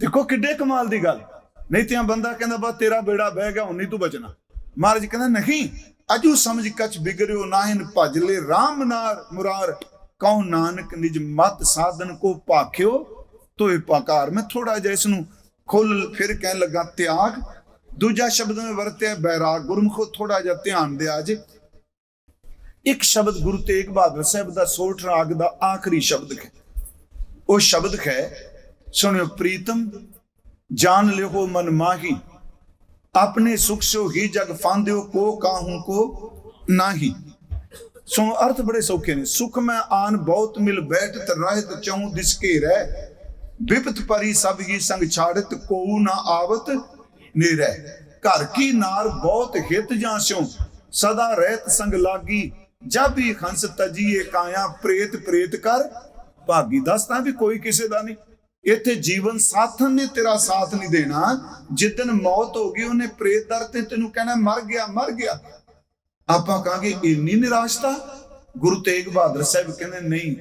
ਦੇਖੋ ਕਿੱਡੇ ਕਮਾਲ ਦੀ ਗੱਲ। ਨਹੀਂ ਤੇ ਬੰਦਾ ਕਹਿੰਦਾ, ਬਸ ਤੇਰਾ ਬੇੜਾ ਬਹਿ ਗਿਆ, ਹੁਣ ਨਹੀਂ ਤੂੰ ਬਚਣਾ। ਮਹਾਰਾਜ ਕਹਿੰਦਾ, ਨਹੀਂ, ਅਜੂ ਸਮਝ ਕਛ ਬਿਗੜਿਓ ਨਾਹਿਨ ਭਜ ਲੈ RAM ਨਾਰ ਮੁਰਾਰ। ਕਉ ਨਾਨਕ ਨਿਜ ਮਤ ਸਾਧਨ ਕੋ ਭਾਖਿਓ ਤੋਏ ਪਾਕਾਰ। ਮੈਂ ਥੋੜਾ ਜਿਹਾ ਇਸ ਨੂੰ ਖੁੱਲ ਫਿਰ ਕਹਿਣ ਲੱਗਾ, ਤਿਆਗ। ਦੂਜਾ ਸ਼ਬਦ ਮੈਂ ਵਰਤਿਆ, ਬੈਰਾਗ। ਗੁਰਮੁਖੋ ਥੋੜਾ ਜਿਹਾ ਧਿਆਨ ਦਿਆ ਜੇ ਇੱਕ ਸ਼ਬਦ ਗੁਰੂ ਤੇਗ ਬਹਾਦਰ ਸਾਹਿਬ ਦਾ ਸੋਠ ਰਾਗ ਦਾ ਆਖਰੀ ਸ਼ਬਦ ਹੈ। ਉਹ ਸ਼ਬਦ ਹੈ ਸੁਣਿਓ ਪ੍ਰੀਤਮ ਜਾਨ ਲਿਓ ਮਨ ਮਾਹੀ। ਆਪਣੇ ਸੁਖ ਸੋ ਹੀ ਜਗ ਫਾਂਦਿਓ ਕੋ, ਕਾਹੂ ਕੋ ਨਾਹੀ। ਸੋ ਅਰਥ ਬੜੇ ਸੌਖੇ ਨੇ। ਸੁਖ ਮੈਂ ਆਨ ਬਹੁਤ ਮਿਲ ਬੈਠਤ ਰਹਿਤ ਚਾਹੂੰ ਦਿਸ ਕੇ ਰਹਿ। ਵਿਪਤ ਪਰੀ ਸਭ ਹੀ ਸੰਗ ਛਾੜਤ ਕੋਉ ਨਾ ਆਵਤ ਨਿਰੈ ਘਰ ਕੀ ਨਾਰ ਬਹੁਤ ਹਿਤ ਜਾਂ ਸਿਉ? ਸਦਾ ਰਹਿਤ ਸੰਗ ਲਾਗੀ ਜਬ ਹੀ ਹੰਸ ਤਜੀਏ ਕਾਇਆ, ਪ੍ਰੇਤ ਪ੍ਰੇਤ ਕਰ। ਭਾਗੀ ਦੱਸਦਾ ਵੀ ਕੋਈ ਕਿਸੇ ਦਾ ਨਹੀਂ। ਇੱਥੇ ਜੀਵਨ ਸਾਥਨ ਨੇ, ਤੇਰਾ ਸਾਥ ਨਹੀਂ ਦੇਣਾ। ਜਿੱਦਨ ਮੌਤ ਹੋ ਗਈ, ਉਹਨੇ ਪ੍ਰੇਤ ਦਰ ਤੇ ਤੈਨੂੰ ਕਹਿਣਾ, ਮਰ ਗਿਆ ਮਰ ਗਿਆ। ਆਪਾਂ ਕਹਾਂਗੇ, ਇੰਨੀ ਨਿਰਾਸ਼ਤਾ? ਗੁਰੂ ਤੇਗ ਬਹਾਦਰ ਸਾਹਿਬ ਕਹਿੰਦੇ, ਨਹੀਂ,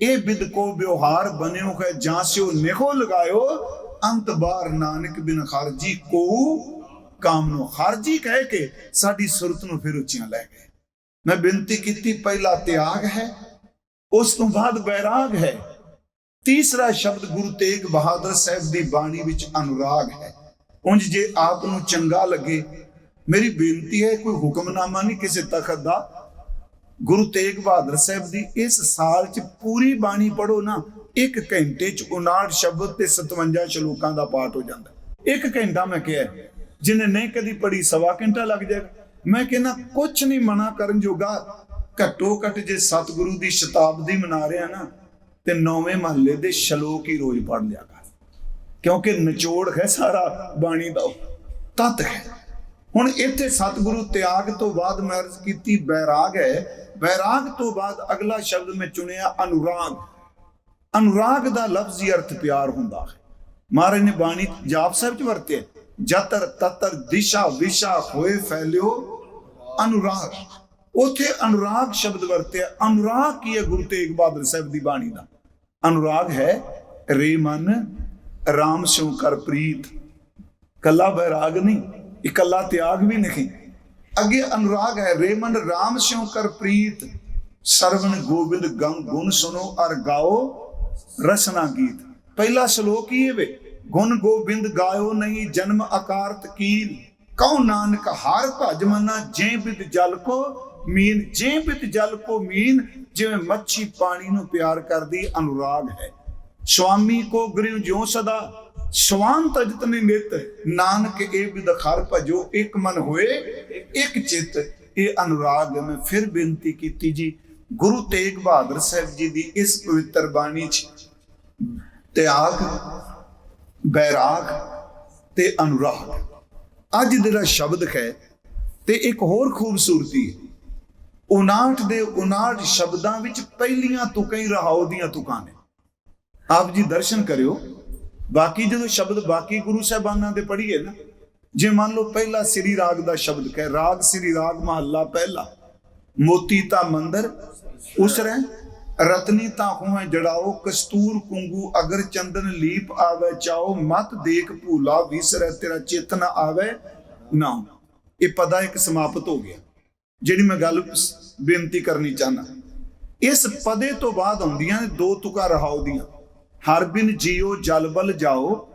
ਇਹ ਬਿਦ ਕੋ ਵਿਵਹਾਰ ਬਨਿਓ ਹੈ, ਜਾਂ ਸਿਓ ਨਿਖੋ ਲਗਾਇਓ। ਅੰਤ ਬਾਰ ਨਾਨਕ ਬਿਨ ਖਾਰਜੀ ਕੋ ਕਾਮ ਨੂੰ ਖਾਰਜੀ ਕਹਿ ਕੇ ਸਾਡੀ ਸੁਰਤ ਨੂੰ ਫਿਰ ਉੱਚੀਆਂ ਲੈ ਗਏ। ਮੈਂ ਬੇਨਤੀ ਕੀਤੀ, ਪਹਿਲਾ ਤਿਆਗ ਹੈ, ਉਸ ਤੋਂ ਬਾਅਦ ਬੈਰਾਗ ਹੈ। ਤੀਸਰਾ ਸ਼ਬਦ ਗੁਰੂ ਤੇਗ ਬਹਾਦਰ ਸਾਹਿਬ ਦੀ ਬਾਣੀ ਵਿੱਚ ਅਨੁਰਾਗ ਹੈ। ਉਂਝ ਜੇ ਆਪ ਨੂੰ ਚੰਗਾ ਲੱਗੇ, ਮੇਰੀ ਬੇਨਤੀ ਹੈ, ਕੋਈ ਹੁਕਮਨਾਮਾ ਨਹੀਂ ਕਿਸੇ ਤਖਤ ਦਾ। ਗੁਰੂ ਤੇਗ ਬਹਾਦਰ ਸਾਹਿਬ ਦੀ ਇਸ ਸਾਲ ਚ ਪੂਰੀ ਬਾਣੀ ਪੜੋ ਨਾ, ਇੱਕ ਘੰਟੇ ਚ 59 ਸ਼ਬਦ ਤੇ 57 ਸ਼ਲੋਕਾਂ ਦਾ ਪਾਠ ਹੋ ਜਾਂਦਾ। ਇੱਕ ਘੰਟਾ ਮੈਂ ਕਿਹਾ, ਜਿਹਨੇ ਨਹੀਂ ਕਦੀ ਪੜੀ ਸਵਾ ਘੰਟਾ ਲੱਗ ਜਾਏਗਾ। ਮੈਂ ਕਹਿੰਦਾ ਕੁਝ ਨਹੀਂ ਮਨਾ ਕਰਨ ਜੋਗਾ। ਘੱਟੋ ਘੱਟ ਜੇ ਸਤਿਗੁਰੂ ਦੀ ਸ਼ਤਾਬਦੀ ਮਨਾ ਰਿਹਾ ਨਾ ਤੇ ਨੌਵੇਂ ਮਹੱਲੇ ਦੇ ਸ਼ਲੋਕ ਹੀ ਰੋਜ਼ ਪੜ ਲਿਆ ਕਰ। ਕਿਉਂਕਿ ਨਿਚੋੜ ਹੈ ਸਾਰਾ ਬਾਣੀ ਦਾ, ਤਤ ਹੈ। ਹੁਣ ਇੱਥੇ ਸਤਿਗੁਰੂ ਤਿਆਗ ਤੋਂ ਬਾਅਦ ਮੈਂ ਅਰਜ਼ ਕੀਤੀ, ਬੈਰਾਗ ਹੈ। ਬੈਰਾਗ ਤੋਂ ਬਾਅਦ ਅਗਲਾ ਸ਼ਬਦ ਮੈਂ ਚੁਣਿਆ ਅਨੁਰਾਗ। ਅਨੁਰਾਗ ਦਾ ਲਫ਼ਜ਼ੀ ਅਰਥ ਪਿਆਰ ਹੁੰਦਾ ਹੈ। ਮਹਾਰਾਜ ਨੇ ਬਾਣੀ ਜਾਪ ਸਾਹਿਬ ਚ ਵਰਤਿਆ, ਜਤਰ ਤਤਰ ਦਿਸ਼ਾ ਵਿਸ਼ਾ ਹੋਏ ਫੈਲਿਓ ਅਨੁਰਾਗ। ਉਥੇ ਅਨੁਰਾਗ ਸ਼ਬਦ ਵਰਤਿਆ। ਅਨੁਰਾਗ ਕੀ ਹੈ ਗੁਰੂ ਤੇਗ ਬਹਾਦਰ ਸਾਹਿਬ ਦੀ ਬਾਣੀ ਦਾ? ਅਨੁਰਾਗ ਹੈ, ਰੇ ਮਨ, ਰਾਮ ਸਿਉ ਕਰ ਪ੍ਰੀਤ। ਕੱਲਾ ਬੈਰਾਗ ਨਹੀਂ ਇਕੱਲਾ ਤਿਆਗ ਵੀ ਨਹੀਂ। ਅੱਗੇ ਅਨੁਰਾਗ ਹੈ, ਰੇ ਮਨ, ਰਾਮ ਸਿਉ ਕਰ ਪ੍ਰੀਤ। ਸਰਵਨ ਗੋਬਿੰਦ ਗੰ ਗੁਣ ਸੁਨੋ ਅਰ ਗਾਓ ਰਸਨਾ ਗੀਤ। ਪਹਿਲਾ ਸ਼ਲੋਕ ਹੀ ਹੈ ਵੇ, ਗੁਣ ਗੋਬਿੰਦ ਗਾਇਓ ਨਹੀਂ ਜਨਮ ਆਕਾਰਤ ਕੀਲ। ਕਉ ਨਾਨਕ ਹਰ ਭਜ ਮਨਾ, ਜੇ ਬਿਦ ਜਲ ਕੋ ਮੀਨ ਜੇ ਬਿਦ ਜਲ ਕੋ ਮੀਨ, ਜਿਵੇਂ ਮੱਛੀ ਪਾਣੀ ਨੂੰ ਪਿਆਰ ਕਰਦੀ ਅਨੁਰਾਗ ਹੈ। ਸੁਆਮੀ ਕੋ ਗ੍ਰਿਉ ਜਿਉ ਸਦਾ, ਸਵਾਨ ਤਜਤ ਨਿਤ, ਨਾਨਕ ਇਹ ਬਿਦ ਭਜੋ, ਇੱਕ ਮਨ ਹੋਏ, ਇੱਕ ਚਿੱਤ, ਇਹ ਅਨੁਰਾਗ ਮੈਂ ਫਿਰ ਬੇਨਤੀ ਕੀਤੀ ਜੀ, ਗੁਰੂ ਤੇਗ ਬਹਾਦਰ ਸਾਹਿਬ ਜੀ ਦੀ ਇਸ ਪਵਿੱਤਰ ਬਾਣੀ ਚ, ਤਿਆਗ, ਬੈਰਾਗ ਤੇ ਅਨੁਰਾਗ। ਅੱਜ ਜਿਹੜਾ ਸ਼ਬਦ ਹੈ, ਤੇ ਇੱਕ ਹੋਰ ਖੂਬਸੂਰਤੀ ਹੈ। 59 ਦੇ 59 ਸ਼ਬਦਾਂ ਵਿੱਚ ਪਹਿਲੀਆਂ ਤੁਕਾਂ ਹੀ ਰਹਾਉ ਦੀਆਂ ਤੁਕਾਂ ਨੇ। ਆਪ ਜੀ ਦਰਸ਼ਨ ਕਰਿਓ। ਬਾਕੀ ਜਦੋਂ ਸ਼ਬਦ ਬਾਕੀ ਗੁਰੂ ਸਾਹਿਬਾਨਾਂ ਦੇ ਪੜ੍ਹੀਏ ਨਾ, ਜੇ ਮੰਨ ਲਓ ਪਹਿਲਾ ਸ੍ਰੀ ਰਾਗ ਦਾ ਸ਼ਬਦ ਕਹੇ, ਰਾਗ ਸ੍ਰੀ ਰਾਗ ਮਹੱਲਾ ਪਹਿਲਾ, ਮੋਤੀ ਤਾਂ ਮੰਦਰ ਉਸਰੈ ਰਤਨੀ ਤਾਂ ਹੋਏ ਜੜਾਓ, ਕਸਤੂਰ ਕੁੰਗੂ ਅਗਰ ਚੰਦਨ ਲੀਪ ਆਵੇ ਚਾਓ, ਮਤ ਦੇਖ ਭੂਲਾ ਵਿਸਰੈ ਤੇਰਾ ਚਿਤ ਨਾ ਆਵੇ ਨਾ ਇਹ ਪਦਾ ਇੱਕ ਸਮਾਪਤ ਹੋ ਗਿਆ। ਜਿਹੜੀ ਮੈਂ ਗੱਲ ਬੇਨਤੀ ਕਰਨੀ ਚਾਹਨਾ ਇਸ ਪਦੇ ਤੋਂ ਬਾਅਦ ਆਉਂਦੀਆਂ ਨੇ ਦੋ ਤੁਕਾਂ ਰਹਾਉ ਦੀਆਂ। ਹਰ ਬਿਨ ਜੀਓ ਜਲ ਬਲ ਜਾਓ।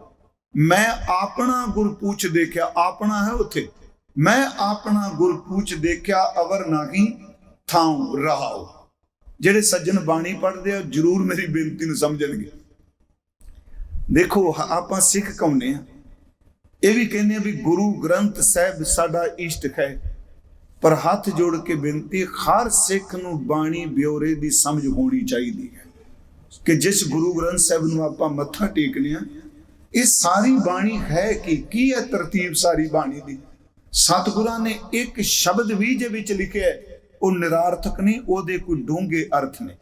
ਮੈਂ ਆਪਣਾ ਗੁਰਪੂਛ ਦੇਖਿਆ, ਆਪਣਾ ਹੈ ਉੱਥੇ। ਮੈਂ ਆਪਣਾ ਗੁਰਪੂਛ ਦੇਖਿਆ, ਅਵਰ ਨਾਹੀ ਥਾਉ ਰਹਾਉ। ਜਿਹੜੇ ਸੱਜਣ ਬਾਣੀ ਪੜ੍ਹਦੇ ਆ ਜਰੂਰ ਮੇਰੀ ਬੇਨਤੀ ਨੂੰ ਸਮਝਣਗੇ। ਦੇਖੋ, ਆਪਾਂ ਸਿੱਖ ਕੌਣੇ ਆ। ਇਹ ਵੀ ਕਹਿੰਦੇ ਆ ਵੀ ਗੁਰੂ ਗ੍ਰੰਥ ਸਾਹਿਬ ਸਾਡਾ ਇਸ਼ਟ ਹੈ। ਪਰ ਹੱਥ ਜੋੜ ਕੇ ਬੇਨਤੀ, ਹਰ ਸਿੱਖ ਨੂੰ ਬਾਣੀ ਬਿਉਰੇ ਦੀ ਸਮਝ ਹੋਣੀ ਚਾਹੀਦੀ ਹੈ ਕਿ ਜਿਸ ਗੁਰੂ ਗ੍ਰੰਥ ਸਾਹਿਬ ਨੂੰ ਆਪਾਂ ਮੱਥਾ ਟੇਕਨੇ ਆ ਇਹ ਸਾਰੀ ਬਾਣੀ ਹੈ ਕਿ? ਕੀ ਹੈ ਤਰਤੀਬ ਸਾਰੀ ਬਾਣੀ ਦੀ? ਸਤਿਗੁਰਾਂ ਨੇ ਇੱਕ ਸ਼ਬਦ ਵੀ ਜੇ ਵਿੱਚ ਲਿਖਿਆ ਉਹ ਨਿਰਾਰਥਕ ਨਹੀਂ, ਉਹਦੇ ਕੋਈ ਡੂੰਘੇ ਅਰਥ ਨੇ।